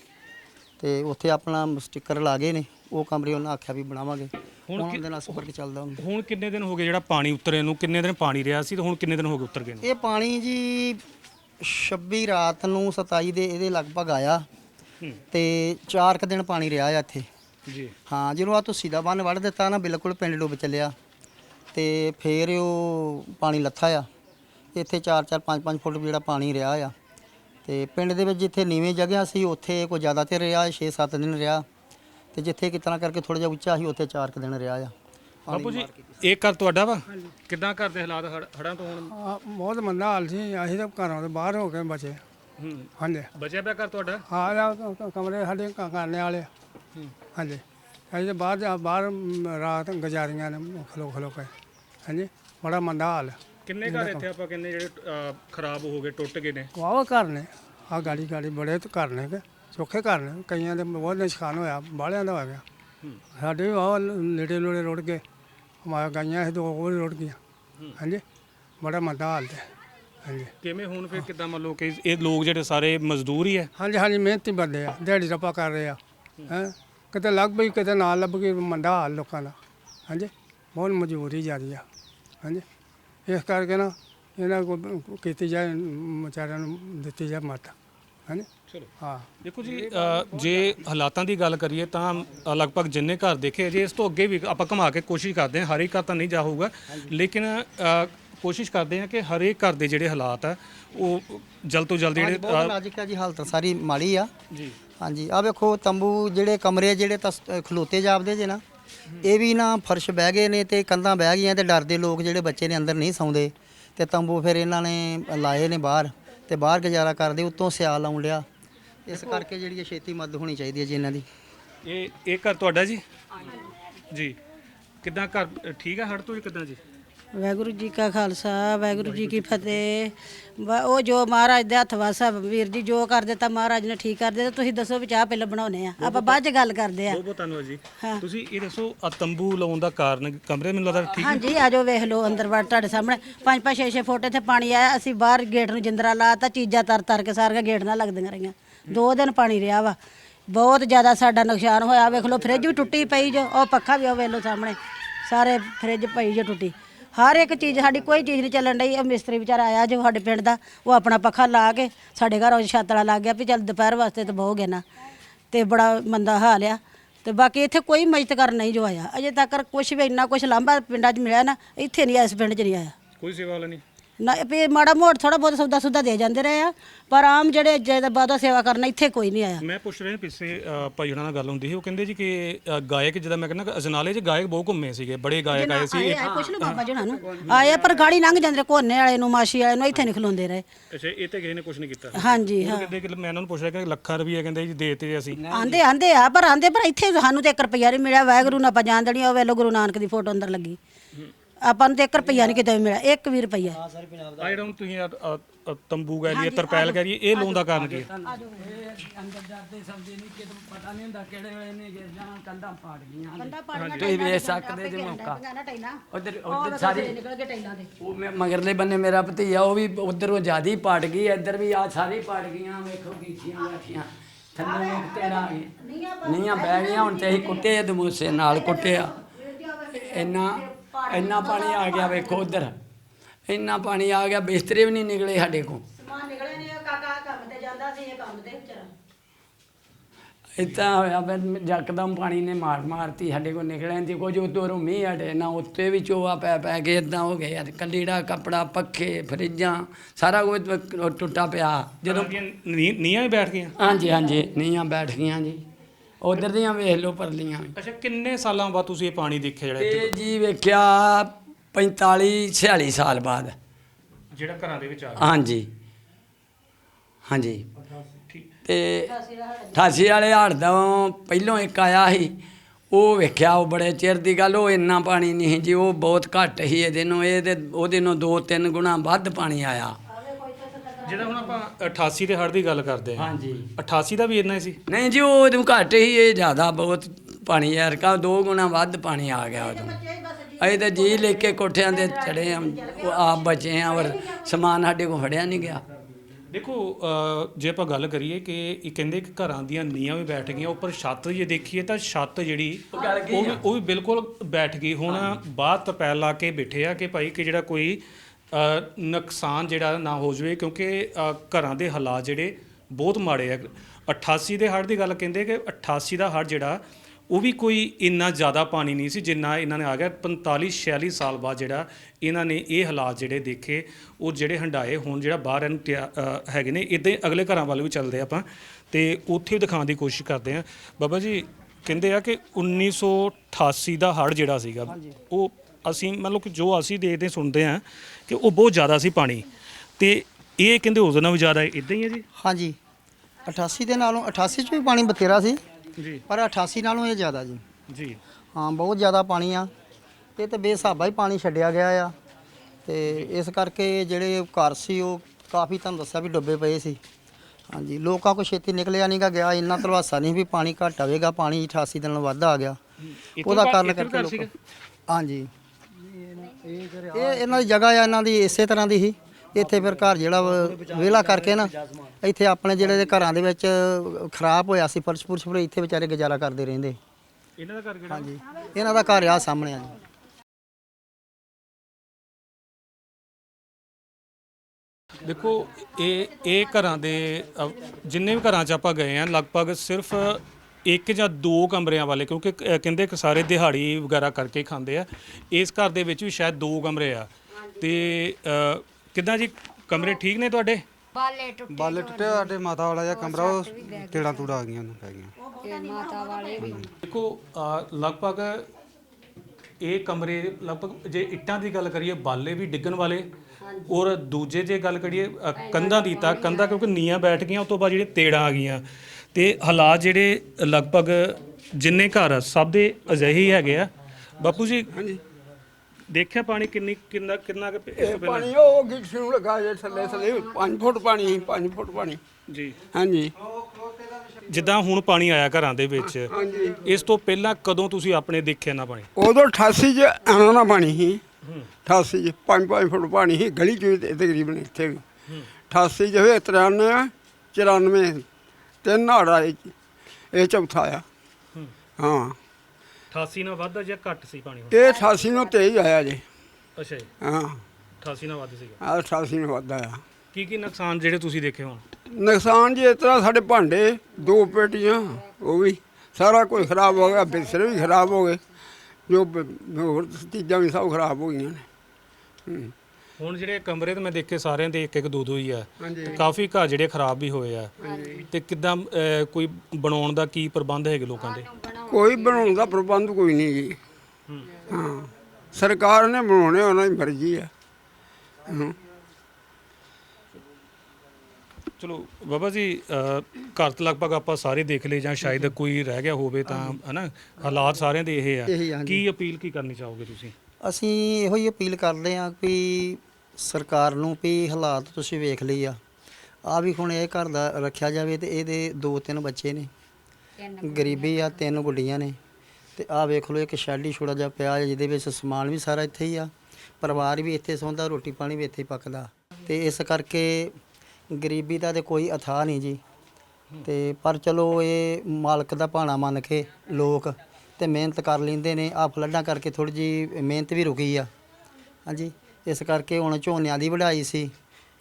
ਤੇ ਉੱਥੇ ਆਪਣਾ ਸਟicker ਲਾ ਗਏ ਨੇ। ਉਹ ਕਮਰੇ ਉਹਨਾਂ ਆਖਿਆ ਵੀ ਬਣਾਵਾਂਗੇ। ਹੁਣ ਕਿ- ਦੇ ਨਾਲ ਸੰਪਰਕ ਚੱਲਦਾ ਹੁਣ। ਹੁਣ ਕਿੰਨੇ ਦਿਨ ਹੋ ਗਏ ਜਿਹੜਾ ਪਾਣੀ ਉਤਰੇ ਨੂੰ? ਕਿੰਨੇ ਦਿਨ ਪਾਣੀ ਰਿਹਾ ਸੀ ਤੇ ਹੁਣ ਕਿੰਨੇ ਦਿਨ ਹੋ ਗਏ ਉਤਰ ਗਏ ਨੂੰ? ਇਹ ਪਾਣੀ ਜੀ 26 ਰਾਤ ਨੂੰ 27 ਦੇ ਇਹਦੇ ਲਗਭਗ ਆਇਆ ਹੂੰ। ਤੇ 4 ਕ ਦਿਨ ਪਾਣੀ ਰਿਹਾ ਆ ਇੱਥੇ। ਜੀ। ਹਾਂ ਜਦੋਂ ਆ ਤੁਸੀਂ ਦਾ ਬੰਨ ਵੜ ਦਿੱਤਾ ਨਾ ਬਿਲਕੁਲ ਪਿੰਡ ਡੁੱਬ ਚੱਲਿਆ ਤੇ ਫੇਰ ਉਹ ਪਾਣੀ ਲੱਥਾ ਆ। ਇੱਥੇ 4-4 5-5 ਫੁੱਟ ਜਿਹੜਾ ਪਾਣੀ ਰਿਹਾ ਆ। ਤੇ ਪਿੰਡ ਦੇ ਵਿੱਚ ਜਿੱਥੇ ਨੀਵੇਂ ਜਗ੍ਹਾ ਸੀ ਉੱਥੇ ਕੋਈ ਜ਼ਿਆਦਾ ਤੇ ਰਿਹਾ 6-7 ਦਿਨ ਰਿਹਾ। ਤੇ ਜਿੱਥੇ ਕਿਤਨਾ ਕਰਕੇ ਥੋੜਾ ਜਿਹਾ ਉੱਚਾ ਸੀ ਉੱਥੇ 4 ਕ ਦਿਨ ਰਿਹਾ ਆ। ਬਾਪੂ ਜੀ ਇਹ ਘਰ ਤੁਹਾਡਾ ਵਾ? ਕਿੱਦਾਂ ਘਰ ਦੇ ਹਾਲਾਤ ਹੜ੍ਹਾਂ ਤੋਂ ਹੁਣ? ਆ, ਬਹੁਤ ਮੰਦਾ ਹਾਲ ਸੀ। ਅਸੀਂ ਤਾਂ ਘਰਾਂ ਤੋਂ ਬਾਹਰ ਹੋ ਕੇ ਬਚੇ। ਹੂੰ। ਹਾਂਜੀ। ਬਚਿਆ ਪਿਆ ਘਰ ਤੁਹਾਡਾ? ਹਾਂ ਆ ਕਮਰੇ ਸਾਡੇ ਕਰਨੇ ਵਾਲੇ। ਹਾਂਜੀ। ਅਸੀਂ ਤਾਂ ਬਾਹਰ ਜਾ ਬਾਹਰ ਮ, ਰਾਤ ਗੁਜ਼ਾਰੀਆਂ ਨੇ ਖਲੋ ਖਲੋ ਕੇ। ਹਾਂਜੀ। ਬੜਾ ਮੰਦਾ ਹਾਲ। ਹੈ ਕਿੰਨੇ ਘਰ ਇੱਥੇ ਆਪਾਂ ਕਿੰਨੇ ਜਿਹੜੇ ਖਰਾਬ ਹੋ ਗਏ ਟੁੱਟ ਗਏ ਨੇ? ਵਾਹ ਘਰ ਨੇ। ਆ ਗਾੜੀ ਗਾੜੀ ਬੜੇ ਤੇ ਘਰ ਨੇ ਕਿ। ਚੋਖੇ ਘਰ ਨੇ ਕਈਆਂ ਦੇ ਬਹੁਤ ਨੁਕਸਾਨ ਹੋਇਆ ਬਾਹਲਿਆਂ ਦਾ ਹੋ ਗਿਆ। ਸਾਡੇ ਵੀ ਵਾਹ ਨੇੜੇ ਨੇੜੇ ਰੁੜ ਗਏ ਹਮਾਰਾ ਗਾਈਆਂ ਸੀ ਦੋ ਵੀ ਰੁੜ ਗਈਆਂ। ਹਾਂਜੀ ਬੜਾ ਮੰਦਾ ਹਾਲ ਹੈ। ਹਾਂਜੀ। ਕਿਵੇਂ ਹੁਣ ਫਿਰ ਕਿੱਦਾਂ ਮੰਨ ਲਓ ਕਿ ਇਹ ਲੋਕ ਜਿਹੜੇ ਸਾਰੇ ਮਜ਼ਦੂਰ ਹੀ ਹੈ? ਹਾਂਜੀ ਹਾਂਜੀ ਮਿਹਨਤੀ ਬੰਦੇ ਆ ਦਿਹਾੜੀ ਰੱਪਾ ਕਰ ਰਹੇ ਆ ਹੈ। ਕਿਤੇ ਲੱਗ ਪਈ ਕਿਤੇ ਨਾ ਲੱਭ ਗਈ ਮੰਦਾ ਹਾਲ ਲੋਕਾਂ ਦਾ। ਹਾਂਜੀ ਬਹੁਤ ਮਜਬੂਰੀ ਜਾਰੀ ਆ। ਹਾਂਜੀ ਇਸ ਕਰਕੇ ਨਾ ਇਹਨਾਂ ਕੋਲ ਕੀਤੀ ਜਾਏ ਵਿਚਾਰਿਆਂ ਨੂੰ ਦਿੱਤੀ ਜਾਏ ਮਤ ਹਾਂਜੀ। ਚਲੋ। ਹਾਂ। ਦੇਖੋ ਜੀ ਅ, ਜੇ ਹਾਲਾਤਾਂ ਦੀ ਗੱਲ ਕਰੀਏ ਤਾਂ ਅ, ਲਗਭਗ ਜਿੰਨੇ ਘਰ ਦੇਖੇ ਜੇ ਇਸ ਤੋਂ ਅੱਗੇ ਵੀ ਆਪਾਂ ਘੁਮਾ ਕੇ ਕੋਸ਼ਿਸ਼ ਕਰਦੇ ਹਾਂ ਹਰ ਇੱਕ ਘਰ ਤਾਂ ਨਹੀਂ ਜਾ ਹੋਊਗਾ। ਲੇਕਿਨ ਅ, ਕੋਸ਼ਿਸ਼ ਕਰਦੇ ਹਾਂ ਕਿ ਹਰ ਇੱਕ ਘਰ ਦੇ ਜਿਹੜੇ ਹਾਲਾਤ ਆ ਉਹ ਜਲਦ ਤੋਂ ਜਲਦ ਜਿਹੜੇ ਬਹੁਤ ਅ, ਨਾਜ਼ੁਕ ਹੈ ਜੀ ਹਾਲਤ ਸਾਰੀ ਮਾੜੀ ਆ। ਜੀ। ਹਾਂਜੀ ਆ ਵੇਖੋ ਤੰਬੂ ਜਿਹੜੇ ਕਮਰੇ ਜਿਹੜੇ ਤਸ- ਅ, ਖਲੋਤੇ ਜਾਪਦੇ ਜੇ ਨਾ ਇਹ ਵੀ ਨਾ ਫਰਸ਼ ਬਹਿ ਗਏ ਨੇ ਤੇ ਕੰਧਾਂ ਬਹਿ ਗਈਆਂ ਤੇ ਡਰਦੇ ਲੋਕ ਜਿਹੜੇ ਬੱਚੇ ਨੇ ਅੰਦਰ ਨਹੀਂ ਸੌਂਦੇ। ਤੇ ਤੰਬੂ ਫਿਰ ਇਹਨਾਂ ਨੇ ਲਾਏ ਨੇ ਬਾਹਰ ਤੇ ਬਾਹਰ ਗੁਜ਼ਾਰਾ ਕਰਦੇ ਉੱਤੋਂ ਸਿਆਲ ਆਉਣ ਲਿਆ ਇਸ ਕਰਕੇ ਜਿਹੜੀ ਛੇਤੀ ਮਦਦ ਹੋਣੀ ਚਾਹੀਦੀ ਹੈ ਜੀ ਇਹਨਾਂ ਦੀ। ਇਹ ਇਹ ਘਰ ਤੁਹਾਡਾ ਜੀ? ਜੀ। ਕਿੱਦਾਂ ਘਰ ਠੀਕ ਹੈ ਹੜ ਤੋਂ ਜੀ ਕਿੱਦਾਂ ਜੀ? ਵਾਹਿਗੁਰੂ ਜੀ ਕਾ ਖਾਲਸਾ ਵਾਹਿਗੁਰੂ ਜੀ ਕੀ ਫਤਿਹ। ਵਾ- ਉਹ ਜੋ ਮਹਾਰਾਜ ਦੇ ਹੱਥ ਵਾਸਾ ਵੀਰ ਜੀ ਜੋ ਕਰ ਦਿੱਤਾ ਮਹਾਰਾਜ ਨੇ ਠੀਕ ਕਰ ਦਿੱਤਾ। ਤੁਸੀਂ ਦੱਸੋ ਵੀ ਚਾਹ ਪਹਿਲਾਂ ਬਣਾਉਨੇ ਆ। ਆਪਾਂ ਬਾਅਦ ਚ ਗੱਲ ਕਰਦੇ ਆ। ਬਹੁਤ ਬਹੁਤ ਧੰਨਵਾਦ ਜੀ। ਤੁਸੀਂ ਇਹ ਦੱਸੋ ਆ ਤੰਬੂ ਲਾਉਣ ਦਾ ਕਾਰਨ ਕਮਰੇ ਮੈਨੂੰ ਲੱਗਦਾ ਠੀਕ ਹਾਂਜੀ ਆਜੋ ਵੇਖ ਲਓ ਅੰਦਰ ਵੜ ਤੁਹਾਡੇ ਸਾਹਮਣੇ। ਪੰਜ ਪੰਜ ਛੇ ਛੇ ਫੁੱਟ ਇੱਥੇ ਪਾਣੀ ਆਇਆ ਅਸੀਂ ਬਾਹਰ ਗੇਟ ਨੂੰ ਜਿੰਦਰਾ ਲਾਤਾ ਚੀਜ਼ਾਂ ਤਰ ਤਰ ਕੇ ਸਾਰੀਆਂ ਗੇਟ ਨਾਲ ਲੱਗਦੀਆਂ ਰਹੀਆਂ। ਦੋ ਦਿਨ ਪਾਣੀ ਰਿਹਾ ਵਾ। ਬਹੁਤ ਜ਼ਿਆਦਾ ਸਾਡਾ ਨੁਕਸਾਨ ਹੋਇਆ। ਵੇਖ ਲਓ, ਫ੍ਰਿਜ ਵੀ ਟੁੱਟੀ ਪਈ ਜੋ, ਉਹ ਪੱਖਾ ਵੀ ਉਹ ਵੇਖ ਲਓ ਸਾਹਮਣੇ। ਸਾਰੇ ਫ੍ਰਿਜ ਪਈ ਜੋ ਟੁੱਟੀ। ਹਰ ਇੱਕ ਚੀਜ਼, ਸਾਡੀ ਕੋਈ ਚੀਜ਼ ਨਹੀਂ ਚੱਲਣ ਡਈ। ਉਹ ਮਿਸਤਰੀ ਵਿਚਾਰਾ ਆਇਆ ਜੋ ਸਾਡੇ ਪਿੰਡ ਦਾ, ਉਹ ਆਪਣਾ ਪੱਖਾ ਲਾ ਕੇ ਸਾਡੇ ਘਰ ਉਹ ਛੱਤ ਵਾਲਾ ਲੱਗ ਗਿਆ ਵੀ ਚੱਲ ਦੁਪਹਿਰ ਵਾਸਤੇ ਤਾਂ ਬਹੁ ਗਏ ਨਾ ਤੇ ਬੜਾ ਮੰਦਾ ਹਾਲ ਆ। ਤੇ ਬਾਕੀ ਇੱਥੇ ਕੋਈ ਮਦਦ ਕਰਨ ਨਹੀਂ ਜੋ ਆਇਆ। ਅਜੇ ਤੱਕ ਕੁਝ ਵੀ ਇੰਨਾ ਕੁਝ ਲਾਂਭਾ ਪਿੰਡਾਂ 'ਚ ਮਿਲਿਆ ਨਾ, ਇੱਥੇ ਨਹੀਂ ਇਸ ਪਿੰਡ 'ਚ ਨਹੀਂ ਆਇਆ। ਕੋਈ ਸੇਵਾ ਵਾਲਾ ਨਹੀਂ? ਨਾ ਵੀ ਮਾੜਾ ਮੋੜ ਥੋੜਾ ਬਹੁਤ ਸੌਦਾ ਸੁਦਾ ਦੇ ਜਾਂਦੇ ਰਹੇ ਆ ਪਰ ਆਮ ਜਿਹੜੇ ਜਿਹਦਾ ਬਾਦਾ ਸੇਵਾ ਕਰਨ ਇੱਥੇ ਕੋਈ ਨਹੀਂ ਆਇਆ। ਮੈਂ ਪੁੱਛ ਰਿਹਾ ਪਿੱਛੇ ਅ, ਭਾਈ ਉਹਨਾਂ ਨਾਲ ਗੱਲ ਹੁੰਦੀ ਸੀ ਉਹ ਕਹਿੰਦੇ ਜੀ ਕਿ ਅ, ਗਾਇਕ ਜਿਹਦਾ ਮੈਂ ਕਹਿੰਦਾ ਅਜਨਾਲੇ 'ਚ ਗਾਇਕ ਬਹੁਤ ਘੁੰਮੇ ਸੀਗੇ ਬੜੇ ਗਾਇਕ ਆਏ ਸੀ। ਆਏ ਆਏ ਪੁੱਛ ਲਓ ਬਾਬਾ ਜਣਾ ਨੂੰ। ਆਏ ਆ, ਪਰ ਗਾੜੀ ਲੰਘ ਜਾਂਦੇ ਕੋਨੇ ਵਾਲੇ ਨੂੰ ਮਾਸ਼ੀ ਵਾਲੇ ਨੂੰ ਇੱਥੇ ਨਹੀਂ ਖਲੋਂਦੇ ਰਹੇ। ਅੱਛਾ ਇਹ ਤੇ ਕਿਸੇ ਨੇ ਕੁਝ ਨਹੀਂ ਕੀਤਾ। ਹਾਂਜੀ ਉਹ ਹਾਂ। ਕਹਿੰਦੇ ਕਿ ਮੈਂ ਉਹਨਾਂ ਨੂੰ ਪੁੱਛ ਰਿਹਾ ਕਿ ਲੱਖਾਂ ਰੁਪਏ ਕਹਿੰਦੇ ਜੀ ਦੇਤੇ ਅਸੀਂ। ਆਂਦੇ ਆਂਦੇ ਆ ਪਰ ਆਂਦੇ ਪਰ ਇੱਥੇ ਸਾਨੂੰ ਤੇ 1 ਰੁਪਿਆ ਨਹੀਂ ਮਿਲਿਆ ਵਾਹਿਗੁਰੂ ਨਾਲ ਆਪਾਂ ਜਾਣ ਦੇਣੀ ਉਹ ਵੇਲੋ ਗੁਰੂ ਨਾਨਕ ਦੀ ਫੋਟੋ ਅੰਦਰ ਲੱਗੀ। ਆਪਾਂ ਨੂੰ ਤੇ 1 ਰੁਪਿਆ ਨਹੀਂ ਕਿਤੇ ਵੀ ਮਿਲਿਆ 1 ਵੀ ਰੁਪਿਆ ਆ ਜਿਹੜਾ ਹੁਣ ਤੁਸੀਂ ਆਹ, ਅ, ਅ, ਤੰਬੂ ਕਹਿ ਲਈਏ ਤਰਪੈਲ ਕਹਿ ਲਈਏ ਇਹ ਲਾਉਣ ਦਾ ਕਾਰਨ ਕੀ ਹੈ ਅੰਦਰ ਜਾਂਦੇ ਸਮਝੇ ਨਹੀਂ ਕਿਤੇ ਪਤਾ ਨਹੀਂ ਹੁੰਦਾ ਕਿਹੜੇ ਵੇਲੇ ਨੇ ਗਿਰ ਜਾਣਾ ਕੰਧਾਂ ਪਾੜ ਗਈਆਂ। ਕੰਧਾਂ ਪਾੜੀਆਂ, ਤੁਸੀਂ ਵੇਖ ਸਕਦੇ ਜੇ ਮੌਕਾ। ਨਾ ਟੈਨਾ ਉਧਰ ਉਧਰ ਸਾਰੀ ਨਿਕਲ ਕੇ ਟੈਲਾਂ ਦੇ। ਉਹ ਮੈਂ ਮਗਰਲੇ ਬੰਨੇ ਮੇਰਾ ਭਤੀਆ ਉਹ ਵੀ ਉਧਰੋਂ ਜਿਆਦੀ ਪਾਟ ਗਈ ਇੱਧਰ ਵੀ ਆ ਸਾਰੀ ਪਾਟ ਗਈਆਂ ਵੇਖੋ ਕੀਚੀਆਂ ਬੈਠੀਆਂ ਥੱਲੇ ਵੇਖ ਗਈ ਨੀਆਂ ਬਹਿ ਗਈਆਂ ਹੁਣ ਤੇ ਅਸੀਂ ਕੁੱਟੇ ਆ ਦਮੂਸੇ ਨਾਲ ਕੁੱਟੇ ਆ। ਇੰਨਾ ਇੰਨਾ ਪਾਣੀ ਆ ਗਿਆ ਵੇਖੋ ਉਧਰ। ਇੰਨਾ ਪਾਣੀ ਆ ਗਿਆ ਬਿਸਤਰੇ ਵੀ ਨਹੀਂ ਨਿਕਲੇ ਸਾਡੇ ਕੋਲ। ਸਮਾਨ ਨਿਕਲੇ ਨੇ ਕਾਕਾ ਕੰਮ ਤੇ ਜਾਂਦਾ ਸੀ ਇਹ ਕੰਮ ਤੇ ਵਿਚਾਰਾ। ਇਤਾਂ ਹੋਇਆ ਫਿਰ ਜੱਕਦਮ ਪਾਣੀ ਨੇ ਮਾਰ ਮਾਰਤੀ ਸਾਡੇ ਕੋਲ ਨਿਕਲਿਆ ਨਹੀਂ ਕੁਝ ਉਤੋਂ ਮੀਂਹ ਹਟੇ ਨਾ ਉੱਤੇ ਵੀ ਚੋਆ ਪੈ ਪੈ ਕੇ ਇਦਾਂ ਹੋ ਗਿਆ ਯਾਰ ਕੱਲੀੜਾ ਕੱਪੜਾ ਪੱਖੇ ਫਰਿੱਜਾਂ ਸਾਰਾ ਕੁਝ ਟੁੱਟਾ ਪਿਆ। ਜਦੋਂ ਜਦੋਂ ਨੀ- ਨੀਹਾਂ ਵੀ ਬੈਠ ਗਈਆਂ? ਹਾਂਜੀ ਹਾਂਜੀ ਨੀਆਂ ਬੈਠ ਗਈਆਂ ਜੀ। ਉਧਰ ਦੀਆਂ ਵੇਖ ਲਓ ਪਰਲੀਆਂ ਵੀ। ਅੱਛਾ ਕਿੰਨੇ ਸਾਲਾਂ ਬਾਅਦ ਤੁਸੀਂ ਇਹ ਪਾਣੀ ਦੇਖਿਆ ਜਿਹੜਾ ਇੱਥੇ? ਇਹ ਜੀ ਵੇਖਿਆ 45 46 ਸਾਲ ਬਾਅਦ। ਜਿਹੜਾ ਘਰਾਂ ਦੇ ਵਿੱਚ ਆ ਹਾਂਜੀ। ਹਾਂਜੀ। ਤੇ 88 ਵਾਲੇ ਹਾੜ ਤੋਂ ਪਹਿਲੋਂ ਇੱਕ ਆਇਆ ਸੀ ਉਹ ਵੇਖਿਆ ਉਹ ਬੜੇ ਚਿਰ ਦੀ ਗੱਲ ਉਹ ਇੰਨਾ ਪਾਣੀ ਨਹੀਂ ਸੀ ਜੀ ਉਹ ਬਹੁਤ ਘੱਟ ਸੀ ਇਹਦੇ ਨੂੰ ਇਹ ਤੇ ਉਹਦੇ ਨੂੰ ਦੋ ਤਿੰਨ ਗੁਣਾ ਵੱਧ ਪਾਣੀ ਆਇਆ। ਜਿਹੜਾ ਹੁਣ ਆਪਾਂ 88 ਦੇ ਹੜ੍ਹ ਦੀ ਗੱਲ ਕਰਦੇ ਹਾਂ। ਹਾਂਜੀ। 88 ਦਾ ਵੀ ਇੰਨਾ ਹੀ ਸੀ? ਨਹੀਂ ਜੀ ਉਹ ਉਹਨੂੰ ਘੱਟ ਹੀ ਇਹ ਜ਼ਿਆਦਾ ਬਹੁਤ ਪਾਣੀ ਯਾਰ ਕਾ ਦੋ ਗੁਣਾ ਵੱਧ ਪਾਣੀ ਆ ਗਿਆ ਉਦੋਂ। ਅਸੀਂ ਤਾਂ ਜੀ ਲੈ ਕੇ ਕੋਠਿਆਂ ਤੇ ਚੜੇ ਆ ਉਹ ਆਪ ਬਚੇ ਆ ਔਰ ਸਮਾਨ ਸਾਡੇ ਕੋਲ ਫੜਿਆ ਨਹੀਂ ਗਿਆ। ਦੇਖੋ ਅ, ਜੇ ਆਪਾਂ ਗੱਲ ਕਰੀਏ ਕਿ ਇਹ ਕਹਿੰਦੇ ਕਿ ਘਰਾਂ ਦੀਆਂ ਨੀਆਂ ਵੀ ਬੈਠ ਗਈਆਂ ਉੱਪਰ ਛੱਤ ਜੇ ਦੇਖੀਏ ਤਾਂ ਛੱਤ ਜਿਹੜੀ ਉਹ ਵੀ ਉਹ ਵੀ ਬਿਲਕੁਲ ਬੈਠ ਗਈ। ਹੁਣ ਬਾਹਰ ਤਪੈਲ ਲਾ ਕੇ ਬੈਠੇ ਆ ਕਿ ਭਾਈ ਕਿ ਜਿਹੜਾ ਕੋਈ ਨੁਕਸਾਨ ਜਿਹੜਾ ਨਾ ਹੋ ਜਾਵੇ ਕਿਉਂਕਿ ਘਰਾਂ ਦੇ ਹਾਲਾਤ ਜਿਹੜੇ ਬਹੁਤ ਮਾੜੇ ਆ। 88 ਦੇ ਹੜ੍ਹ ਦੀ ਗੱਲ ਕਹਿੰਦੇ ਕਿ 88 ਦਾ ਹੜ੍ਹ ਜਿਹੜਾ ਉਹ ਵੀ ਕੋਈ ਇੰਨਾ ਜ਼ਿਆਦਾ ਪਾਣੀ ਨਹੀਂ ਸੀ ਜਿੰਨਾ ਇਹਨਾਂ ਨੇ ਆ ਗਿਆ। 45 46 ਸਾਲ ਬਾਅਦ ਜਿਹੜਾ ਇਹਨਾਂ ਨੇ ਇਹ ਹਾਲਾਤ ਜਿਹੜੇ ਦੇਖੇ ਉਹ ਜਿਹੜੇ ਹੰਡਾਏ ਹੁਣ ਜਿਹੜਾ ਬਾਹਰ ਇਹਨੂੰ ਹੈਗੇ ਨੇ ਇਦਾਂ ਅਗਲੇ ਘਰਾਂ ਵੱਲ ਵੀ ਚੱਲਦੇ ਆਪਾਂ। ਤੇ ਉੱਥੇ ਵੀ ਦਿਖਾਉਣ ਦੀ ਕੋਸ਼ਿਸ਼ ਕਰਦੇ ਆ। ਬਾਬਾ ਜੀ ਕਹਿੰਦੇ ਆ ਕਿ 1988 ਦਾ ਹੜ੍ਹ ਜਿਹੜਾ ਸੀਗਾ ਉਹ ਅਸੀਂ ਮਤਲਬ ਕਿ ਜੋ ਅਸੀਂ ਦੇਖਦੇ ਸੁਣਦੇ ਆ ਕਿ ਉਹ ਬਹੁਤ ਜ਼ਿਆਦਾ ਸੀ ਪਾਣੀ। ਤੇ ਇਹ ਕਹਿੰਦੇ ਉਸ ਨਾਲੋਂ ਵੀ ਜ਼ਿਆਦਾ ਹੈ। ਇਦਾਂ ਹੀ ਹੈ ਜੀ? ਹਾਂਜੀ। 88 ਦੇ ਨਾਲੋਂ 88 ਚ ਵੀ ਪਾਣੀ ਬਥੇਰਾ ਸੀ ਜੀ। ਪਰ 88 ਨਾਲੋਂ ਇਹ ਜ਼ਿਆਦਾ ਜੀ। ਜੀ। ਹਾਂ ਬਹੁਤ ਜ਼ਿਆਦਾ ਪਾਣੀ ਆ। ਇਹ ਤੇ ਬੇਸਾਬਾ ਹੀ ਪਾਣੀ ਛੱਡਿਆ ਗਿਆ ਆ। ਤੇ ਇਸ ਕਰਕੇ ਜਿਹੜੇ ਘਰ ਸੀ ਉਹ ਕਾਫੀ ਤੁਹਾਨੂੰ ਦੱਸਿਆ ਵੀ ਡੁੱਬੇ ਪਏ ਸੀ। ਹਾਂਜੀ ਲੋਕਾਂ ਕੋ ਛੇਤੀ ਨਿਕਲਿਆ ਨਹੀਂਗਾ ਗਿਆ ਇੰਨਾ ਧਲਵਾਸਾ ਨਹੀਂ ਵੀ ਪਾਣੀ ਘੱਟ ਆਵੇਗਾ ਪਾਣੀ 88 ਦਿਨ ਵੱਧ ਆ ਗਿਆ। ਉਹਦਾ ਕਾਰਨ ਕਰਕੇ ਲੋਕ ਹਾਂਜੀ। ਇਹ ਇਹਨਾਂ ਦੀ ਜਗ੍ਹਾ ਆ ਇਹਨਾਂ ਦੀ ਇਸੇ ਤਰ੍ਹਾਂ ਦੀ ਹੀ। ਇੱਥੇ ਫਿਰ ਘਰ ਜਿਹੜਾ ਵਿਹਲਾ ਕਰਕੇ ਨਾ ਇੱਥੇ ਆਪਣੇ ਜਿਹੜੇ ਦੇ ਘਰਾਂ ਦੇ ਵਿੱਚ ਖਰਾਬ ਹੋਇਆ ਸੀ ਫਰਸ਼ ਫੁਰਸ਼ ਫਿਰ ਇੱਥੇ ਵਿਚਾਰੇ ਗੁਜ਼ਾਰਾ ਕਰਦੇ ਰਹਿੰਦੇ। ਇਹਨਾਂ ਦਾ ਘਰ ਕਿਹੜਾ? ਹਾਂਜੀ ਇਹਨਾਂ ਦਾ ਘਰ ਆ ਸਾਹਮਣੇ ਆ ਜੀ ਦੇਖੋ ਇਹ ਇਹ ਘਰਾਂ ਦੇ ਜਿੰਨੇ ਵੀ ਘਰਾਂ 'ਚ ਆਪਾਂ ਗਏ ਆ ਲਗਭਗ ਸਿਰਫ ਇੱਕ ਜਾਂ ਦੋ ਕਮਰਿਆਂ ਵਾਲੇ ਕਿਉਂਕਿ ਕਹਿੰਦੇ ਕਿ ਸਾਰੇ ਦਿਹਾੜੀ ਵਗੈਰਾ ਕਰਕੇ ਖਾਂਦੇ ਆ। ਇਸ ਘਰ ਦੇ ਵਿੱਚ ਵੀ ਸ਼ਾਇਦ ਦੋ ਕਮਰੇ ਆ। ਤੇ ਅ, ਕਿੱਦਾਂ ਜੀ? ਕਮਰੇ ਠੀਕ ਨੇ ਤੁਹਾਡੇ? ਬਾਲੇ ਟੁੱਟੇ ਸਾਡੇ ਮਾਤਾ ਵਾਲਾ ਜਿਹਾ ਕਮਰਾ ਉਹ ਟੇੜਾਂ ਤੂੜਾ ਆ। ਗਈਆਂ ਉਹਨੂੰ ਪੈ ਗਈਆਂ। ਦੇਖੋ ਅ, ਲਗਭਗ ਇਹ ਕਮਰੇ ਲਗਭਗ ਜੇ ਇੱਟਾਂ ਦੀ ਗੱਲ ਕਰੀਏ ਬਾਲੇ ਵੀ ਡਿੱਗਣ ਵਾਲੇ। ਔਰ ਦੂਜੇ ਜੇ ਗੱਲ ਕਰੀਏ ਅ, ਕੰਧਾਂ ਦੀ ਤਾਂ ਕੰਧਾਂ ਕਿਉਂਕਿ ਨੀਆਂ ਬੈਠ ਗਈਆਂ ਉਸ ਤੋਂ ਬਾਅਦ ਜਿਹੜੇ ਤੇੜਾਂ ਆ ਗਈਆਂ। ਤੇ ਹਾਲਾਤ ਜਿਹੜੇ ਲਗਭਗ ਜਿੰਨੇ ਘਰ ਆ, ਸਭ ਦੇ ਅਜਿਹੇ ਹੀ ਹੈਗੇ ਆ। ਬਾਪੂ ਜੀ ਦੇਖਿਆ ਪਾਣੀ ਕਿੰਨੀ ਕਿੰਨਾ ਕਿੰਨਾ ਕੁ ਇਸ ਤੋਂ ਪਹਿਲਾਂ ਪਾਣੀ ਉਹ ਗਿੱਠ ਨੂੰ ਲਗਾ ਜੇ ਥੱਲੇ ਥੱਲੇ। 5 ਫੁੱਟ ਪਾਣੀ 5 ਫੁੱਟ ਪਾਣੀ। ਜੀ। ਹਾਂਜੀ। ਜਿੱਦਾਂ ਹੁਣ ਪਾਣੀ ਆਇਆ ਘਰਾਂ ਦੇ ਵਿੱਚ ਹਾਂਜੀ। ਇਸ ਤੋਂ ਪਹਿਲਾਂ ਕਦੋਂ ਤੁਸੀਂ ਆਪਣੇ ਦੇਖਿਆ ਨਾ ਪਾਣੀ? ਉਦੋਂ 88 ਚ ਆਣਾ ਨਾ ਪਾਣੀ ਸੀ। 88 ਚ 5-5 ਫੁੱਟ ਪਾਣੀ ਸੀ ਗਲੀ ਚ ਵੀ ਤੇ ਤਕਰੀਬਨ ਇੱਥੇ ਵੀ। 88 ਚ ਹੋਏ 93 94 ਤਿੰਨ ਹਾੜ। ਇਹ ਚੌਥਾ ਆ। ਹਾਂ। 88 ਨਾਲ ਵੱਧ ਜਾਂ ਘੱਟ ਸੀ ਪਾਣੀ ਹੁਣ? ਇਹ 88 ਨੂੰ ਤੇਜ਼ ਆਇਆ ਜੀ। ਅੱਛਾ ਜੀ। ਹਾਂ। 88 ਨਾਲ ਵੱਧ ਸੀਗਾ। ਆਹ 88 ਨੂੰ ਵੱਧ ਆਇਆ। ਕੀ ਕੀ ਨੁਕਸਾਨ ਜਿਹੜੇ ਤੁਸੀਂ ਦੇਖੇ ਹੁਣ? ਨੁਕਸਾਨ ਜੀ ਇਸ ਤਰ੍ਹਾਂ ਸਾਡੇ ਭਾਂਡੇ ਦੋ ਪੇਟੀਆਂ ਉਹ ਵੀ ਸਾਰਾ ਕੁਝ ਖਰਾਬ ਹੋ ਗਿਆ ਬਿਸਤਰੇ ਵੀ ਖਰਾਬ ਹੋ ਗਏ। ਜੋ ਬ- ਹੋਰ ਚੀਜ਼ਾਂ ਵੀ ਸਭ ਖਰਾਬ ਹੋ ਗਈਆਂ ਨੇ। ਹੂੰ। ਹੁਣ ਜਿਹੜੇ ਕਮਰੇ ਤੇ ਮੈਂ ਦੇਖੇ ਸਾਰਿਆਂ ਦੇ ਇੱਕ ਇੱਕ ਦੋ ਦੋ ਹੀ ਆ। ਹਾਂਜੀ। ਤੇ ਕਾਫੀ ਘਰ ਜਿਹੜੇ ਖਰਾਬ ਵੀ ਹੋਏ ਆ। ਤੇ ਕਿਦਾਂ ਕੋਈ ਬਣਾਉਣ ਦਾ ਕੀ ਪ੍ਰਬੰਧ ਹੈਗੇ ਲੋਕਾਂ ਦੇ? ਕੋਈ ਬਣਾਉਣ ਦਾ ਪ੍ਰਬੰਧ ਕੋਈ ਨਹੀਂ ਜੀ। ਹਾਂ। ਸਰਕਾਰ ਨੇ ਬਣਾਉਣੇ ਉਹਨਾਂ ਦੀ ਮਰਜ਼ੀ ਆ। ਹਾਂ। ਚਲੋ ਬਾਬਾ ਜੀ ਘਰ ਤਾਂ ਲਗਭਗ ਆਪਾਂ ਸਾਰੇ ਦੇਖ ਲਏ ਜਾਂ ਸ਼ਾਇਦ ਕੋਈ ਰਹਿ ਗਿਆ ਹੋਵੇ ਤਾਂ ਹਨਾ? ਹਾਲਾਤ ਸਾਰਿਆਂ ਦੇ ਇਹ ਆ। ਇਹੀ ਆ, ਹਾਂਜੀ। ਕੀ ਅਪੀਲ ਕੀ ਕਰਨੀ ਚਾਹੋਗੇ ਤੁਸੀਂ? ਅਸੀਂ ਇਹੋ ਹੀ ਅਪੀਲ ਕਰਦੇ ਹਾਂ ਵੀ ਸਰਕਾਰ ਨੂੰ ਵੀ ਹਾਲਾਤ ਤੁਸੀਂ ਵੇਖ ਲਈ ਆ। ਆ ਵੀ ਹੁਣ ਇਹ ਘਰ ਦਾ ਰੱਖਿਆ ਜਾਵੇ ਤੇ ਇਹਦੇ ਦੋ ਤਿੰਨ ਬੱਚੇ ਨੇ। ਗਰੀਬੀ ਆ ਤਿੰਨ ਗੁੱਡੀਆਂ ਨੇ। ਤੇ ਆ ਵੇਖ ਲਓ ਇੱਕ ਸ਼ੈਡੀ ਛੋੜਾ ਜਿਹਾ ਪਿਆ ਹੈ ਜਿਹਦੇ ਵਿੱਚ ਸਮਾਨ ਵੀ ਸਾਰਾ ਇੱਥੇ ਹੀ ਆ। ਪਰਿਵਾਰ ਵੀ ਇੱਥੇ ਸੌਂਦਾ ਰੋਟੀ ਪਾਣੀ ਵੀ ਇੱਥੇ ਹੀ ਪੱਕਦਾ। ਤੇ ਇਸ ਕਰਕੇ ਗਰੀਬੀ ਦਾ ਤੇ ਕੋਈ ਅਥਾਹ ਨਹੀਂ ਜੀ। ਤੇ ਪਰ ਚਲੋ ਇਹ ਮਾਲਕ ਦਾ ਭਾਣਾ ਮੰਨ ਕੇ ਲੋਕ ਤੇ ਮਿਹਨਤ ਕਰ ਲੈਂਦੇ ਨੇ। ਆ ਫਲੱਡਾਂ ਕਰਕੇ ਥੋੜੀ ਜੀ ਮਿਹਨਤ ਵੀ ਰੁਕੀ ਆ। ਹਾਂਜੀ। ਇਸ ਕਰਕੇ ਹੁਣ ਝੋਨਿਆਂ ਦੀ ਵਢਾਈ ਸੀ।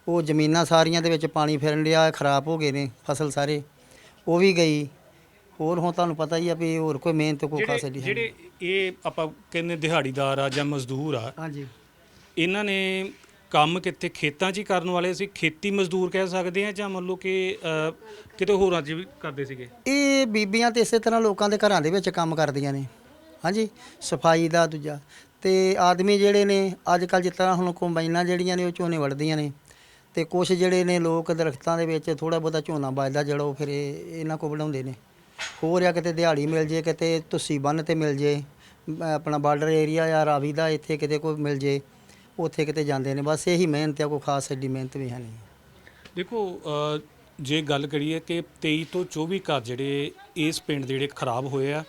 ਉਹ ਜ਼ਮੀਨਾਂ ਸਾਰੀਆਂ ਦੇ ਵਿੱਚ ਪਾਣੀ ਫਿਰਨ ਲਿਆ ਖਰਾਬ ਹੋ ਗਏ ਨੇ ਫਸਲ ਸਾਰੇ। ਉਹ ਵੀ ਗਈ। ਹੋਰ ਹੁਣ ਤੁਹਾਨੂੰ ਪਤਾ ਹੀ ਆ ਵੀ ਹੋਰ ਕੋਈ ਮਿਹਨਤ ਕੋਈ ਖਾਸ ਨਹੀਂ ਜਿਹੜੇ ਇਹ ਆਪਾਂ ਕਹਿੰਦੇ ਦਿਹਾੜੀਦਾਰ ਆ ਜਾਂ ਮਜ਼ਦੂਰ ਆ ਹਾਂਜੀ। ਇਹਨਾਂ ਨੇ ਕੰਮ ਕਿੱਥੇ ਖੇਤਾਂ 'ਚ ਹੀ ਕਰਨ ਵਾਲੇ ਸੀ? ਖੇਤੀ ਮਜ਼ਦੂਰ ਕਹਿ ਸਕਦੇ ਆ ਜਾਂ ਮੰਨ ਲਓ ਕਿ ਅ, ਕਿਤੇ ਹੋਰਾਂ 'ਚ ਵੀ ਕਰਦੇ ਸੀਗੇ? ਇਹ ਬੀਬੀਆਂ ਤੇ ਇਸੇ ਤਰ੍ਹਾਂ ਲੋਕਾਂ ਦੇ ਘਰਾਂ ਦੇ ਵਿੱਚ ਕੰਮ ਕਰਦੀਆਂ ਨੇ। ਹਾਂਜੀ ਸਫ਼ਾਈ ਦਾ ਦੂਜਾ। ਤੇ ਆਦਮੀ ਜਿਹੜੇ ਨੇ ਅੱਜ ਕੱਲ ਜਿਸ ਤਰ੍ਹਾਂ ਹੁਣ ਕੰਬਾਈਨਾਂ ਜਿਹੜੀਆਂ ਨੇ ਉਹ ਝੋਨੇ ਵੜਦੀਆਂ ਨੇ। ਤੇ ਕੁਝ ਜਿਹੜੇ ਨੇ ਲੋਕ ਦਰਖਤਾਂ ਦੇ ਵਿੱਚ ਥੋੜਾ ਬਹੁਤਾ ਝੋਨਾ ਵੱਜਦਾ ਜਿਹੜਾ ਉਹ ਫਿਰ ਇਹ ਇਹਨਾਂ ਕੋ ਵਢਾਉਂਦੇ ਨੇ। ਹੋਰ ਆ ਕਿਤੇ ਦਿਹਾੜੀ ਮਿਲ ਜੇ ਕਿਤੇ ਤੁਸੀਂ ਬੰਨ ਤੇ ਮਿਲ ਜੇ ਅਮ ਆਪਣਾ ਬਾਰਡਰ ਏਰੀਆ ਆ ਰਾਵੀ ਦਾ ਇੱਥੇ ਕਿਤੇ ਕੋਈ ਮਿਲ ਜੇ ਉੱਥੇ ਕਿਤੇ ਜਾਂਦੇ ਨੇ। ਬਸ ਇਹੀ ਮਿਹਨਤ ਆ ਕੋਈ ਖਾਸ ਐਡੀ ਮਿਹਨਤ ਵੀ ਹੈ ਨਹੀਂ। ਦੇਖੋ ਅ, ਜੇ ਗੱਲ ਕਰੀਏ ਕਿ 23 ਤੋਂ 24 ਘਰ ਜਿਹੜੇ ਇਸ ਪਿੰਡ ਦੇ ਜਿਹੜੇ ਖਰਾਬ ਹੋਏ ਆ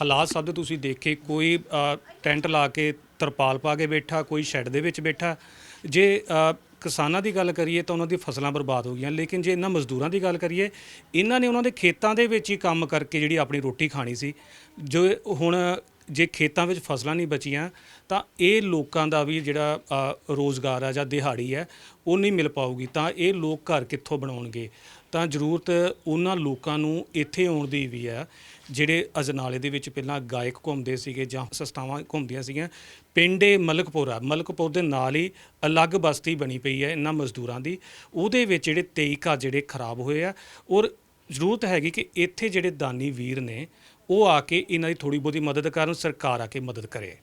ਹਾਲਾਤ ਸਭ ਦੇ ਤੁਸੀਂ ਦੇਖੇ ਕੋਈ ਟੈਂਟ ਲਾ ਕੇ ਤਰਪਾਲ ਪਾ ਕੇ ਬੈਠਾ ਕੋਈ ਸ਼ੈੱਡ ਦੇ ਵਿੱਚ ਬੈਠਾ। ਜੇ ਕਿਸਾਨਾਂ ਦੀ ਗੱਲ ਕਰੀਏ ਤਾਂ ਉਹਨਾਂ ਦੀ ਫਸਲਾਂ ਬਰਬਾਦ ਹੋ ਗਈਆਂ ਲੇਕਿਨ ਜੇ ਇਹਨਾਂ ਮਜ਼ਦੂਰਾਂ ਦੀ ਗੱਲ ਕਰੀਏ ਇਹਨਾਂ ਨੇ ਉਹਨਾਂ ਦੇ ਖੇਤਾਂ ਦੇ ਵਿੱਚ ਹੀ ਕੰਮ ਕਰਕੇ ਜਿਹੜੀ ਆਪਣੀ ਰੋਟੀ ਖਾਣੀ ਸੀ। ਜੋ ਹੁਣ ਜੇ ਖੇਤਾਂ ਵਿੱਚ ਫਸਲਾਂ ਨਹੀਂ ਬਚੀਆਂ ਤਾਂ ਇਹ ਲੋਕਾਂ ਦਾ ਵੀ ਜਿਹੜਾ ਅ, ਰੋਜ਼ਗਾਰ ਆ ਜਾਂ ਦਿਹਾੜੀ ਹੈ ਉਹ ਨਹੀਂ ਮਿਲ ਪਾਊਗੀ। ਤਾਂ ਇਹ ਲੋਕ ਘਰ ਕਿੱਥੋਂ ਬਣਾਉਣਗੇ? ਤਾਂ ਜ਼ਰੂਰਤ ਉਹਨਾਂ ਲੋਕਾਂ ਨੂੰ ਇੱਥੇ ਆਉਣ ਦੀ ਵੀ ਹੈ ਜਿਹੜੇ ਅਜਨਾਲੇ ਦੇ ਵਿੱਚ ਪਹਿਲਾਂ ਗਾਇਕ ਘੁੰਮਦੇ ਸੀਗੇ ਜਾਂ ਸੰਸਥਾਵਾਂ ਘੁੰਮਦੀਆਂ ਸੀਗੀਆਂ, ਪਿੰਡੇ ਮਲਕਪੁਰਾ, ਮਲਕਪੁਰ ਦੇ ਨਾਲ ਹੀ ਅਲੱਗ ਬਸਤੀ ਬਣੀ ਪਈ ਹੈ ਇਹਨਾਂ ਮਜ਼ਦੂਰਾਂ ਦੀ। ਉਹਦੇ ਵਿੱਚ ਜਿਹੜੇ 23 ਘਰ ਜਿਹੜੇ ਖਰਾਬ ਹੋਏ ਆ, ਔਰ ਜ਼ਰੂਰਤ ਹੈਗੀ ਕਿ ਇੱਥੇ ਜਿਹੜੇ ਦਾਨੀ ਵੀਰ ਨੇ, ਉਹ ਆ ਕੇ ਇਹਨਾਂ ਦੀ ਥੋੜੀ ਬਹੁਤੀ ਮਦਦ ਕਰਨ, ਸਰਕਾਰ ਆ ਕੇ ਮਦਦ ਕਰੇ।